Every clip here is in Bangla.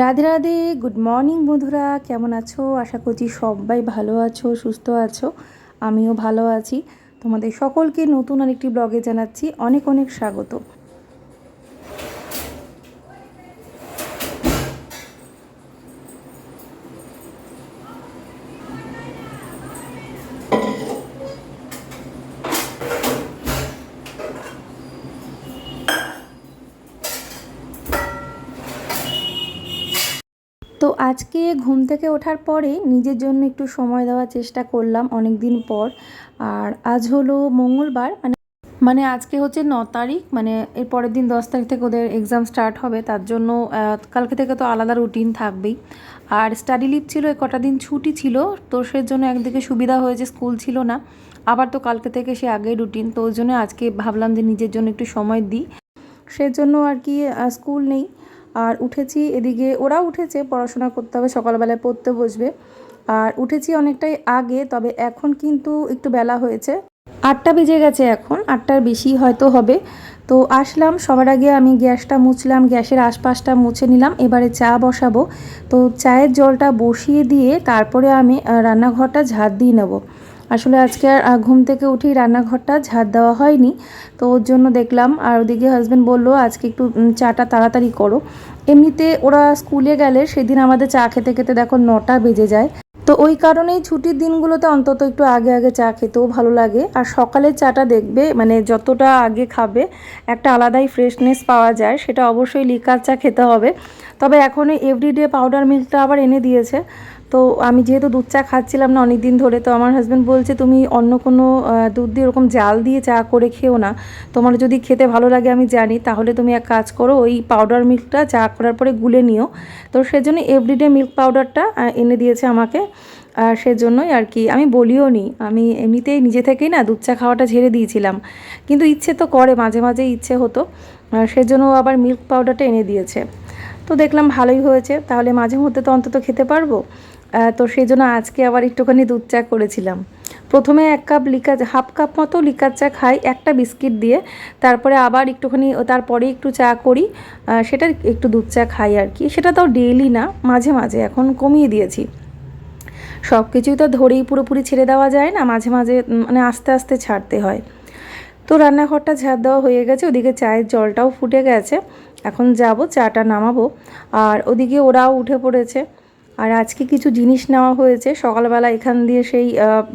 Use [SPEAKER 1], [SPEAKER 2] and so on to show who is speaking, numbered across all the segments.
[SPEAKER 1] রাধে রাধে গুড মর্নিং বন্ধুরা, কেমন আছো? আশা করছি সবাই ভালো আছো, সুস্থ আছো, আমিও ভালো আছি। তোমাদের সকলকে নতুন আরেকটি ব্লগে জানাচ্ছি অনেক অনেক স্বাগত তো আজকে ঘুম থেকে ওঠার পরে নিজের জন্য একটু সময় দেওয়ার চেষ্টা করলাম অনেক দিন পর। আর আজ হলো মঙ্গলবার মানে মানে আজকে হচ্ছে ন তারিখ মানে এর পরের দিন দশ তারিখ থেকে ওদের এক্সাম স্টার্ট হবে, তার জন্য কালকে থেকে তো আলাদা রুটিন থাকবেই। আর স্টাডি লিভ ছিল কটা দিন ছুটি ছিল, তো সে জন্য একদিকে সুবিধা হয়েছে স্কুল ছিল না। আবার তো কালকে থেকে সে আগেই রুটিন তো ওই জন্য আজকে ভাবলাম যে নিজের জন্য একটু সময় দিই। সেজন্য আর কি স্কুল নেই। আর উঠেছি এদিকে, ওরাও উঠেছে, পড়াশোনা করতে হবে, সকালবেলায় পড়তে বসবে। আর উঠেছি অনেকটাই আগে, তবে এখন কিন্তু একটু বেলা হয়েছে। আটটা বেজে গেছে এখন, আটটার বেশি হয়তো হবে। তো আসলাম, সবার আগে আমি গ্যাসটা মুছলাম, গ্যাসের আশপাশটা মুছে নিলাম, এবারে চা বসাবো। তো চায়ের জলটা বসিয়ে দিয়ে তারপরে আমি রান্নাঘরটা ঝাড় দিয়ে নেব। আসলে আজকে আর ঘুম থেকে উঠেই রান্নাঘরটা ঝাড় দেওয়া হয়নি। তো ওর জন্য দেখলাম, আর ওদিকে হাজব্যান্ড বলল, আজকে একটু চাটা তাড়াতাড়ি করো। এমনিতে ওরা স্কুলে গেলে সেদিন আমাদের চা খেতে খেতে দেখো নটা বেজে যায়। তো ওই কারণেই ছুটির দিনগুলোতে অন্তত একটু আগে আগে চা খেতেও ভালো লাগে। আর সকালের চাটা দেখবে মানে যতটা আগে খাবে, একটা আলাদাই ফ্রেশনেস পাওয়া যায়, সেটা অবশ্যই লিকার চা খেতে হবে। তবে এখন এভরিডে পাউডার মিল্কটা আবার এনে দিয়েছে। তো আমি যেহেতু দুধ চা খাচ্ছিলাম না অনেক দিন ধরে, তো আমার হাজব্যান্ড বলছে, তুমি অন্য কোনো দুধ দিয়ে ওরকম জাল দিয়ে চা করে খেও না। তোমার যদি খেতে ভালো লাগে আমি জানি, তাহলে তুমি এক কাজ করো, ওই পাউডার মিল্কটা চা করার পরে গুলে নিও। তো সেজন্য এভরিডে মিল্ক পাউডারটা এনে দিয়েছে আমাকে। আর সেজন্যই আর কি, আমি বলিও নি, আমি এমনিতেই নিজে থেকেই না দুধ চা খাওয়াটা ছেড়ে দিয়েছিলাম। কিন্তু ইচ্ছে তো করে, মাঝে মাঝে ইচ্ছে হতো। সেজন্য আবার মিল্ক পাউডারটা এনে দিয়েছে। তো দেখলাম ভালোই হয়েছে, তাহলে মাঝে মধ্যে তো অন্তত খেতে পারব। তো সেই জন্য আজকে আবার একটুখানি দুধ চা করেছিলাম। প্রথমে এক কাপ লিকার হাফ কাপ মতো লিকার চা খাই, একটা বিস্কিট দিয়ে। তারপরে আবার একটুখানি তারপরে একটু চা করি সেটা একটু দুধ চা খাই আর কি। সেটা তাও ডেইলি না, মাঝে মাঝে, এখন কমিয়ে দিয়েছি। সব কিছুই তো ধরেই পুরোপুরি ছেড়ে দেওয়া যায় না, মাঝে মাঝে মানে আস্তে আস্তে ছাড়তে হয়। তো রান্নাঘরটা ঝাড় দেওয়া হয়ে গেছে, ওদিকে চায়ের জলটাও ফুটে গেছে। এখন যাব, চাটা নামাবো। আর ওদিকে ওরাও উঠে পড়েছে। আর আজকে কিছু জিনিস নেওয়া হয়েছে। সকালবেলা এখান দিয়ে সেই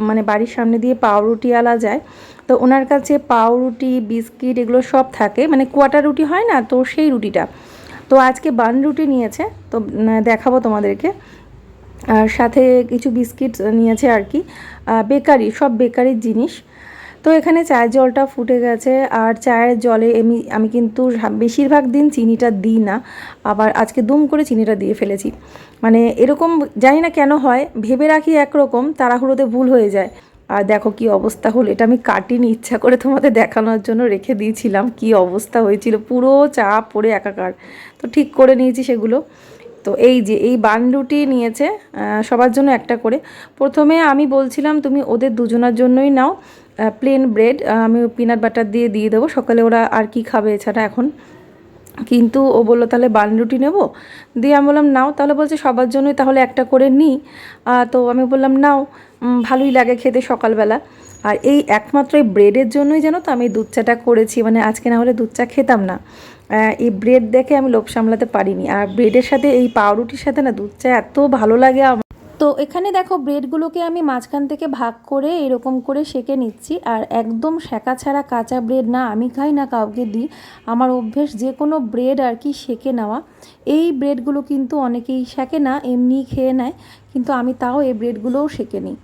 [SPEAKER 1] মানে বাড়ির সামনে দিয়ে পাউরুটি আলা যায়। তো ওনার কাছে পাউরুটি, বিস্কিট এগুলো সব থাকে। মানে কোয়াটার রুটি হয় না? তো সেই রুটিটা। তো আজকে বান রুটি নিয়েছে। তো দেখাবো তোমাদেরকে। আর সাথে কিছু বিস্কিট নিয়েছে আর কি। বেকারি, সব বেকারির জিনিস। তো এখানে চায়ের জলটা ফুটে গেছে আর চায়ের জলে আমি আমি কিন্তু বেশিরভাগ দিন চিনিটা দিই না। আবার আজকে দুম করে চিনিটা দিয়ে ফেলেছি। মানে এরকম জানি না কেন হয়, ভেবে রাখি একরকম, তাড়াহুড়োতে ভুল হয়ে যায়। আর দেখো কি অবস্থা হলো, এটা আমি কাটিনি, ইচ্ছা করে তোমাদের দেখানোর জন্য রেখে দিয়েছিলাম, কি অবস্থা হয়েছিল। পুরো চা পড়ে একাকার। তো ঠিক করে নিয়েছি সেগুলো। তো এই যে, এই বানরুটি নিয়েছে সবার জন্য একটা করে। প্রথমে আমি বলছিলাম, তুমি ওদের দুজনার জন্যই নাও। প্লেন ব্রেড আমি পিনাট বাটার দিয়ে দিয়ে দেবো। সকালে ওরা আর কি খাবে এছাড়া এখন? কিন্তু ও বলল, তাহলে বান রুটি নেব? দিয়ে আমি বললাম, নাও। তাহলে বলছে, সবার জন্যই তাহলে একটা করে নিই। তো আমি বললাম, নাও। ভালোই লাগে খেতে সকালবেলা। আর এই একমাত্র এই ব্রেডের জন্যই জানো তো আমি দুধ চাটা করেছি। মানে আজকে না হলে দুধ চা খেতাম না। এই ব্রেড দেখে আমি লোভ সামলাতে পারিনি। আর ব্রেডের সাথে, এই পাউরুটির সাথে না দুধ চা এত ভালো লাগে আমার। তো এখানে দেখো ব্রেডগুলোকে আমি মাঝখান থেকে ভাগ করে এরকম করে সেকে নিচ্ছি। আর একদম সেকা ছাড়া কাঁচা ব্রেড না, আমি খাই না কাউকে দিই। আমার অভ্যেস যে কোনো ব্রেড আর কি সেকে নেওয়া। এই ব্রেডগুলো কিন্তু অনেকেই সেকে না এমনি খেয়ে নেয়। কিন্তু আমি তাও এই ব্রেডগুলোও সেকে নিই।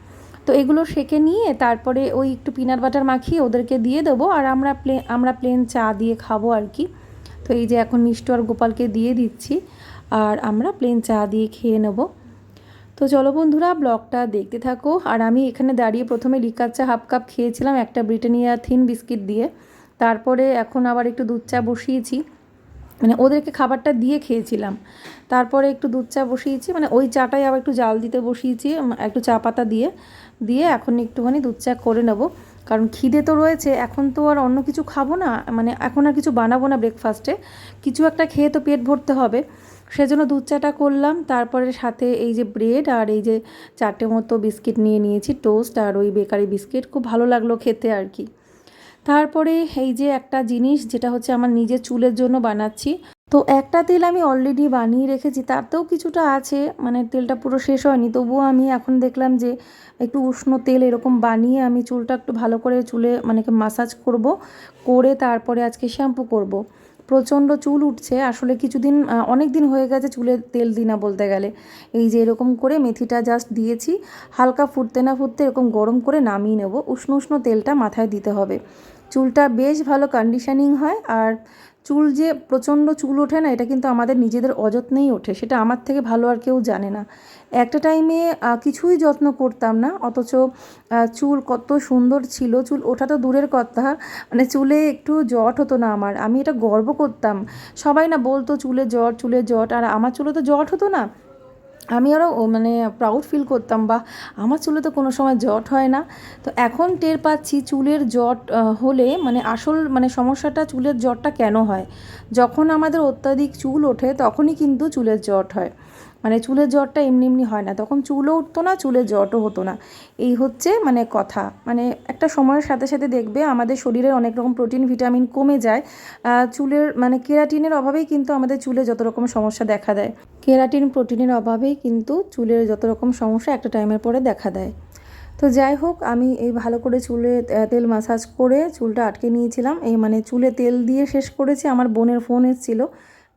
[SPEAKER 1] তো এগুলো সেকে নিয়ে তারপরে ওই একটু পিনাট বাটার মাখিয়ে ওদেরকে দিয়ে দেবো। আর আমরা প্লে, আমরা প্লেন চা দিয়ে খাব আর কি। তো এই যে এখন মিষ্টু আর গোপালকে দিয়ে দিচ্ছি। আর আমরা প্লেন চা দিয়ে খেয়ে নেব। তো চলো বন্ধুরা, ব্লগটা দেখতে থাকো। আর আমি এখানে দাঁড়িয়ে প্রথমে লিকার চা হাফ কাপ খেয়েছিলাম, একটা ব্রিটানিয়া থিন বিস্কিট দিয়ে। তারপরে এখন আবার একটু দুধ চা বসিয়েছি। মানে ওদেরকে খাবারটা দিয়ে খেয়েছিলাম। তারপরে একটু দুধ চা বসিয়েছি মানে ওই চাটাই আবার একটু জাল দিতে বসিয়েছি একটু চা পাতা দিয়ে। দিয়ে এখন একটুখানি দুধ চা করে নেব। কারণ খিদে তো রয়েছে, এখন তো আর অন্য কিছু খাব না মানে এখন আর কিছু বানাবো না ব্রেকফাস্টে কিছু একটা খেয়ে তো পেট ভরতে হবে। সেজন্য দুধ চাটা করলাম। তারপরে সাথে এই যে ব্রেড আর এই যে চারটে মতো বিস্কিট নিয়ে নিয়েছি টোস্ট আর ওই বেকারি বিস্কিট। খুব ভালো লাগল খেতে আর কি। তারপরে এই যে একটা জিনিস যেটা হচ্ছে আমার নিজের চুলের জন্য বানাচ্ছি। তো একটা তেল আমি অলরেডি বানিয়ে রেখেছি, তাতেও কিছুটা আছে মানে তেলটা পুরো শেষ হয়নি। তবুও আমি এখন দেখলাম যে একটু উষ্ণ তেল এরকম বানিয়ে আমি চুলটা একটু ভালো করে চুলে মানে মাসাজ করব, করে তারপরে আজকে শ্যাম্পু করব। প্রচণ্ড চুল উঠছে। আসলে কিছুদিন অনেক দিন হয়ে গেছে চুলে তেল দিই না বলতে গেলে। এই যে এরকম করে মেথিটা জাস্ট দিয়েছি, হালকা ফুটতে না ফুটতে এরকম গরম করে নামিয়ে নেব। উষ্ণ উষ্ণ তেলটা মাথায় দিতে হবে। চুলটা বেশ ভালো কন্ডিশনিং হয় আর চুল যে প্রচণ্ড চুল ওঠে না, এটা কিন্তু আমাদের নিজেদের অযত্নেই ওঠে। সেটা আমার থেকে ভালো আর কেউ জানে না। একটা টাইমে কিছুই যত্ন করতাম না, অথচ চুল কত সুন্দর ছিল, চুল ওঠা তো দূরের কথা মানে চুলে একটু জট হতো না আমার, আমি এটা গর্ব করতাম। সবাই না বলতো, চুলে জট চুলে জট, আর আমার চুলে তো জট হতো না। আমি আরও মানে প্রাউড ফিল করতাম বা আমার চুলে তো কোনো সময় জট হয় না। তো এখন টের পাচ্ছি চুলের জট হলে মানে আসল মানে সমস্যাটা চুলের জটটা কেন হয়? যখন আমাদের অত্যাধিক চুল ওঠে, তখনই কিন্তু চুলের জট হয়। মানে চুলের জ্বরটা এমনি এমনি হয় না। তখন চুলও উঠতো না, চুলের জ্বরও হতো না। এই হচ্ছে মানে কথা। মানে একটা সময়ের সাথে সাথে দেখবে আমাদের শরীরের অনেক রকম প্রোটিন, ভিটামিন কমে যায়। চুলের মানে কেরাটিনের অভাবেই কিন্তু আমাদের চুলে যত রকম সমস্যা দেখা দেয়। কেরাটিন, প্রোটিনের অভাবেই কিন্তু চুলের যত রকম সমস্যা একটা টাইমের পরে দেখা দেয়। তো যাই হোক, আমি এই ভালো করে চুলে তেল মাসাজ করে চুলটা আটকে নিয়েছিলাম। এই মানে চুলে তেল দিয়ে শেষ করেছি। আমার বোনের ফোন এসেছিল।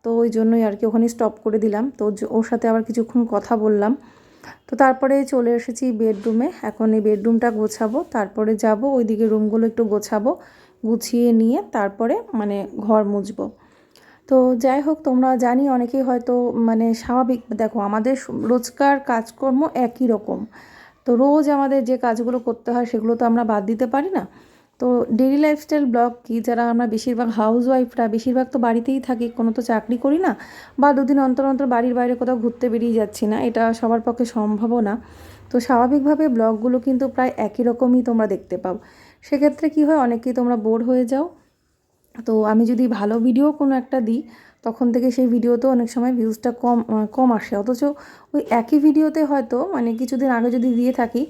[SPEAKER 1] তো ওই জন্যই আর কি ওখানে স্টপ করে দিলাম। তো ওর সাথে আবার কিছুক্ষণ কথা বললাম। তো তারপরে চলে এসেছি বেডরুমে এখন এই বেডরুমটা গোছাবো। তারপরে যাব, ওইদিকে রুমগুলো একটু গোছাবো, গুছিয়ে নিয়ে তারপরে মানে ঘর মুছবো। তো যাই হোক, তোমরা জানি অনেকেই হয়তো মানে স্বাভাবিক, দেখো আমাদের রোজকার কাজকর্ম একই রকম। তো রোজ আমাদের যে কাজগুলো করতে হয় সেগুলো তো আমরা বাদ দিতে পারি না। তো ডেলি লাইফস্টাইল ব্লগ কি? যারা আমরা বেশিরভাগ হাউস ওয়াইফরা বেশিরভাগ তো বাড়িতেই থাকি, কোনো তো চাকরি করি না, বা দুদিন অন্তর অন্তর বাড়ির বাইরে কোথাও ঘুরতে বেরিয়ে যাচ্ছি না, এটা সবার পক্ষে সম্ভবও না। তো স্বাভাবিকভাবে ব্লগগুলো কিন্তু প্রায় একই রকমই তোমরা দেখতে পাও। সেক্ষেত্রে কি হয়, অনেকেই তোমরা বোর হয়ে যাও। তো আমি যদি ভালো ভিডিও কোনো একটা দিই, তখন থেকে সেই ভিডিওতে অনেক সময় ভিউজটা কম কম আসে। অথচ ওই একই ভিডিওতে হয়তো মানে কিছুদিন আগে যদি দিয়ে থাকি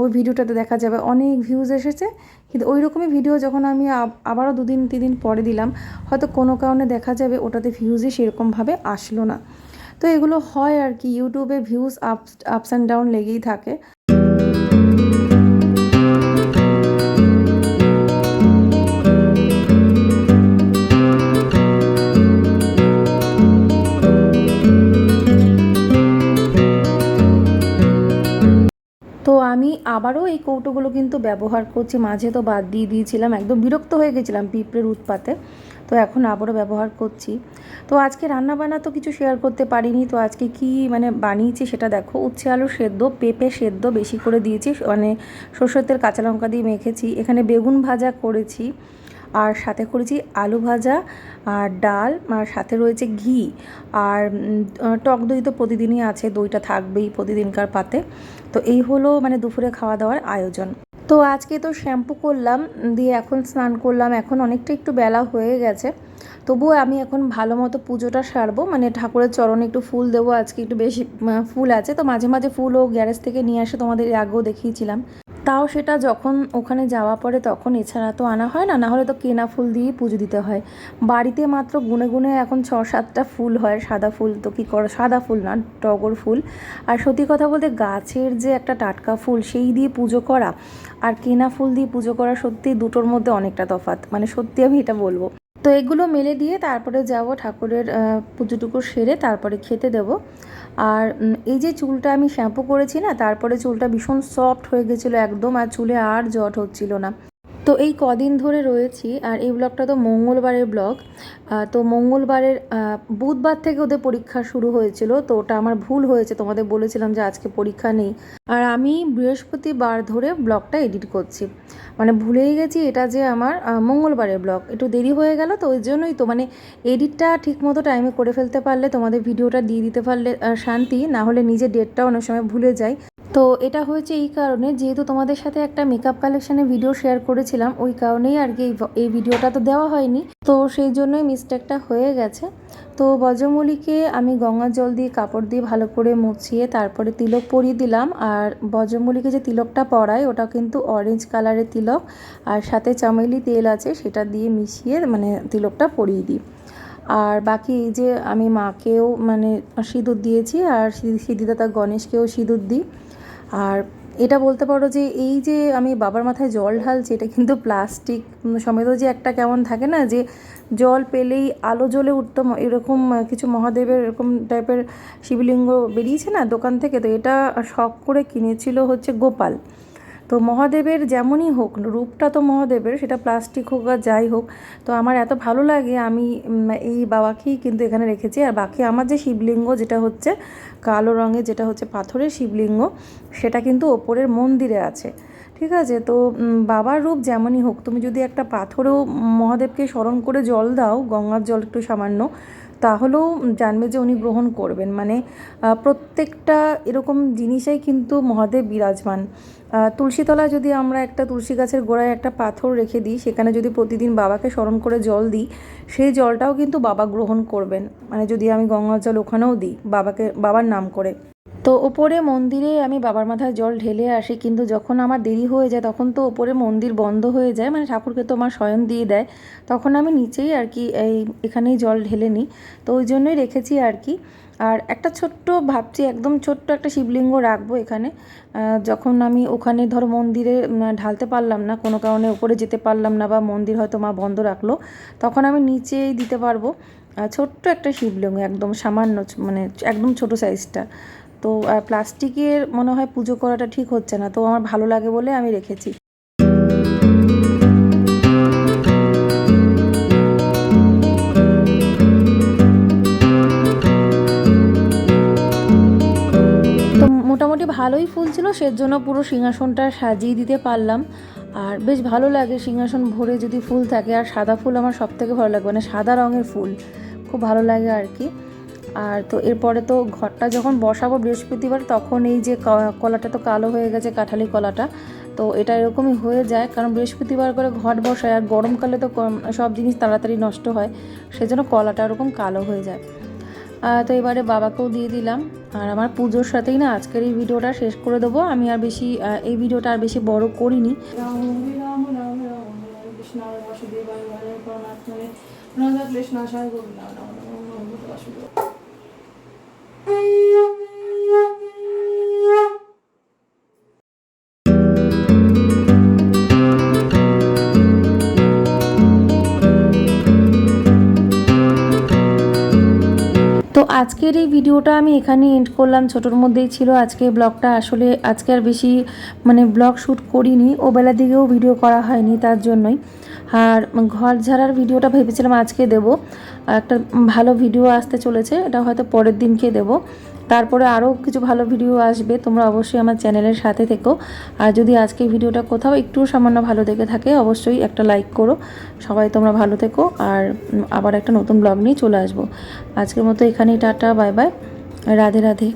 [SPEAKER 1] ওই ভিডিওটাতে দেখা যাবে। অনেক ভিউজ এসেছে। কিন্তু ওই রকমই ভিডিও যখন আমি আবারও দুদিন তিন দিন পরে দিলাম, হয়তো কোনো কারণে দেখা যাবে ওটাতে ভিউজই সেরকমভাবে আসলো না। তো এগুলো হয় আর কি ইউটিউবে views ups ups and down লেগেই থাকে। আমি আবারও এই কৌটোগুলো কিন্তু ব্যবহার করছি। মাঝে তো বাদ দিয়ে দিয়েছিলাম, একদম বিরক্ত হয়ে গেছিলাম পিঁপড়ের উৎপাতে। তো এখন আবারও ব্যবহার করছি। তো আজকে রান্না বান্না তো কিছু শেয়ার করতে পারিনি, তো আজকে কি মানে বানিয়েছি সেটা দেখো। উচ্ছে, আলু সেদ্ধ, পেঁপে সেদ্ধ বেশি করে দিয়েছি মানে সর্ষের তেল, কাঁচা লঙ্কা দিয়ে মেখেছি। এখানে বেগুন ভাজা করেছি। আর সাথে করেছি আলু ভাজা, আর ডাল, আর সাথে রয়েছে ঘি। আর টক দই তো প্রতিদিনই আছে, দইটা থাকবেই প্রতিদিনকার পাতে। তো এই হলো মানে দুপুরে খাওয়া দাওয়ার আয়োজন। তো আজকে তো শ্যাম্পু করলাম, দিয়ে এখন স্নান করলাম, এখন অনেকটা একটু বেলা হয়ে গেছে। তবুও আমি এখন ভালো মতো পুজোটা সারবো। মানে ঠাকুরের চরণে একটু ফুল দেবো, আজকে একটু বেশি ফুল আছে। তো মাঝে মাঝে ফুলও গ্যারেজ থেকে নিয়ে আসে তোমাদের আগেও দেখিয়েছিলাম। তাও সেটা যখন ওখানে যাওয়া পরে তখন এছাড়া তো আনা হয় না, নাহলে তো কেনা ফুল দিয়েই পুজো দিতে হয়। বাড়িতে মাত্র গুনে গুনে এখন ছ সাতটা ফুল হয়, সাদা ফুল তো কী করো, সাদা ফুল না, টগর ফুল। আর সত্যি কথা বলতে গাছের যে একটা টাটকা ফুল, সেই দিয়ে পুজো করা আর কেনা ফুল দিয়ে পুজো করা সত্যি দুটোর মধ্যে অনেকটা তফাৎ। মানে সত্যি আমি এটা বলব। তো এগুলো মেলে দিয়ে তারপরে যাব ঠাকুরের পুজোটুকু সেরে তারপরে খেতে দেব। আর এই যে চুলটা আমি শ্যাম্পু করেছি না, তারপরে চুলটা ভীষণ সফট হয়ে গেছিল একদম, আর চুলে আর জট হচ্ছিল না। তো এই কদিন ধরে রয়েছি, আর এই ব্লগটা তো মঙ্গলবারের ব্লগ। তো মঙ্গলবারের বুধবার থেকে ওদের পরীক্ষা শুরু হয়েছিল, তো ওটা আমার ভুল হয়েছে, তোমাদের বলেছিলাম যে আজকে পরীক্ষা নেই। আর আমি বৃহস্পতিবার ধরে ব্লগটা এডিট করছি। মানে ভুলেই গেছি এটা যে আমার মঙ্গলবারের ব্লগ। একটু দেরি হয়ে গেল, তো ওই জন্যই তো মানে এডিটটা ঠিকমতো টাইমে করে ফেলতে পারলে, তোমাদের ভিডিওটা দিয়ে দিতে পারলে শান্তি, না হলে নিজের ডেটটা অনেক সময় ভুলে যাই। তো এটা হয়েছে এই কারণে, যেহেতু তোমাদের সাথে একটা মেকআপ কালেকশানের ভিডিও শেয়ার করেছিলাম, ওই কারণেই আর কি এই ভিডিওটা তো দেওয়া হয়নি। তো সেই জন্যই মিস্টেকটা হয়ে গেছে। তো বজ্রমলিকে আমি গঙ্গার জল দিয়ে কাপড় দিয়ে ভালো করে মুছিয়ে তারপরে তিলক পরিয়ে দিলাম। আর বজ্রমলিকে যে তিলকটা পরাই ওটা কিন্তু অরেঞ্জ কালারের তিলক। আর সাথে চামেলি তেল আছে, সেটা দিয়ে মিশিয়ে মানে তিলকটা পরিয়ে দিই। আর বাকি এই যে আমি মাকেও মানে সিঁদুর দিয়েছি, আর সি- সিদ্ধিদাতা গণেশকেও সিঁদুর দিই। আর এটা বলতে পারো যে এই যে আমি বাবার মাথায় জল ঢালছি, এটা কিন্তু প্লাস্টিক সমেত যে একটা কেমন থাকে না যে জল পেলেই আলো জ্বলে উঠতো এরকম কিছু মহাদেবের এরকম টাইপের শিবলিঙ্গ বেরিয়েছে না দোকান থেকে, তো এটা শখ করে কিনেছিল হচ্ছে গোপাল। তো মহাদেবের যেমনই হোক, রূপটা তো মহাদেবের, সেটা প্লাস্টিক হোক বা যাই হোক, তো আমার এত ভালো লাগে আমি এই বাবাকেই কিন্তু এখানে রেখেছি। আর বাকি আমার যে শিবলিঙ্গ, যেটা হচ্ছে কালো রঙের, যেটা হচ্ছে পাথরের শিবলিঙ্গ, সেটা কিন্তু ওপরের মন্দিরে আছে। ঠিক আছে? তো বাবার রূপ যেমনই হোক, তুমি যদি একটা পাথরেও মহাদেবকে স্মরণ করে জল দাও, গঙ্গার জল একটু সামান্য তাহলেও জানবে যে উনি গ্রহণ করবেন। মানে প্রত্যেকটা এরকম জিনিসেই কিন্তু মহাদেব বিরাজমান। তুলসীতলা যদি আমরা একটা তুলসী গাছের গোড়ায় একটা পাথর রেখে দিই, সেখানে যদি প্রতিদিন বাবাকে স্মরণ করে জল দিই, সেই জলটাও কিন্তু বাবা গ্রহণ করবেন। মানে যদি আমি গঙ্গার জল ওখানেও দিই, বাবাকে, বাবার নাম করে। তো ওপরে মন্দিরে আমি বাবার মাথায় জল ঢেলে আসি, কিন্তু যখন আমার দেরি হয়ে যায়, তখন তো ওপরে মন্দির বন্ধ হয়ে যায় মানে ঠাকুরকে তো আমার স্বয়ং দিয়ে দেয়। তখন আমি নিচেই আর কি এই এখানেই জল ঢেলে নিই, তো ওই জন্যই রেখেছি আর কি। আর একটা ছোট্ট ভাবছি, একদম ছোট্ট একটা শিবলিঙ্গ রাখব এখানে। যখন আমি ওখানে ধরো মন্দিরে ঢালতে পারলাম না, কোনো কারণে উপরে যেতে পারলাম না বা মন্দির হয়তো মা বন্ধ রাখল, তখন আমি নিচেই দিতে পারব। ছোট্ট একটা শিবলিঙ্গ, একদম সামান্য মানে একদম ছোট সাইজটা তো প্লাস্টিকের মনে হয় পুজো করাটা ঠিক হচ্ছে না, তো আমার ভালো লাগে বলে আমি রেখেছি। মোটামুটি ভালোই ফুল ছিল, সেজন্য পুরো সিংহাসনটা সাজিয়ে দিতে পারলাম। আর বেশ ভালো লাগে সিংহাসন ভরে যদি ফুল থাকে, আর সাদা ফুল আমার সব থেকে ভালো লাগে মানে সাদা রঙের ফুল, খুব ভালো লাগে আর কি। আর তো এরপরে তো ঘরটা যখন বসাবো বৃহস্পতিবার তখন এই যে কলাটা তো কালো হয়ে গেছে কাঁঠালি কলাটা তো এটা এরকমই হয়ে যায় কারণ বৃহস্পতিবার করে ঘট বসায় আর গরমকালে তো সব জিনিস তাড়াতাড়ি নষ্ট হয় সেজন্য কলাটা এরকম কালো হয়ে যায় তো এবারে বাবাকেও দিয়ে দিলাম আর আমার পুজোর সাথেই না আজকের এই ভিডিওটা শেষ করে দেবো আমি আর বেশি এই ভিডিওটা আর বেশি বড় করিনি
[SPEAKER 2] কৃষ্ণ
[SPEAKER 1] তো আজকের এই ভিডিওটা আমি এখানে এন্ড করলাম। ছোটোর মধ্যেই ছিল আজকে ব্লগটা। আসলে আজকে আর বেশি মানে ব্লগ শ্যুট করিনি। ও বেলা দিকেও ভিডিও করা হয়নি তার জন্যই। আর ঘর ঝাড়ার ভিডিওটা ভেবেছিলাম আজকে দেব। একটা ভালো ভিডিও আসতে চলেছে, এটা হয়তো পরের দিনকে দেব। তারপরে আরও কিছু ভালো ভিডিও আসবে, তোমরা অবশ্যই আমার চ্যানেলের সাথে থেকো। আর যদি আজকে ভিডিওটা কোথাও একটু সামান্য ভালো দেখে থাকে, অবশ্যই একটা লাইক করো। সবাই তোমরা ভালো থেকো, আর আবার একটা নতুন ব্লগ নিয়ে চলে আসব। আজকের মতো এখানেই tata, bye bye. Radhe Radhe.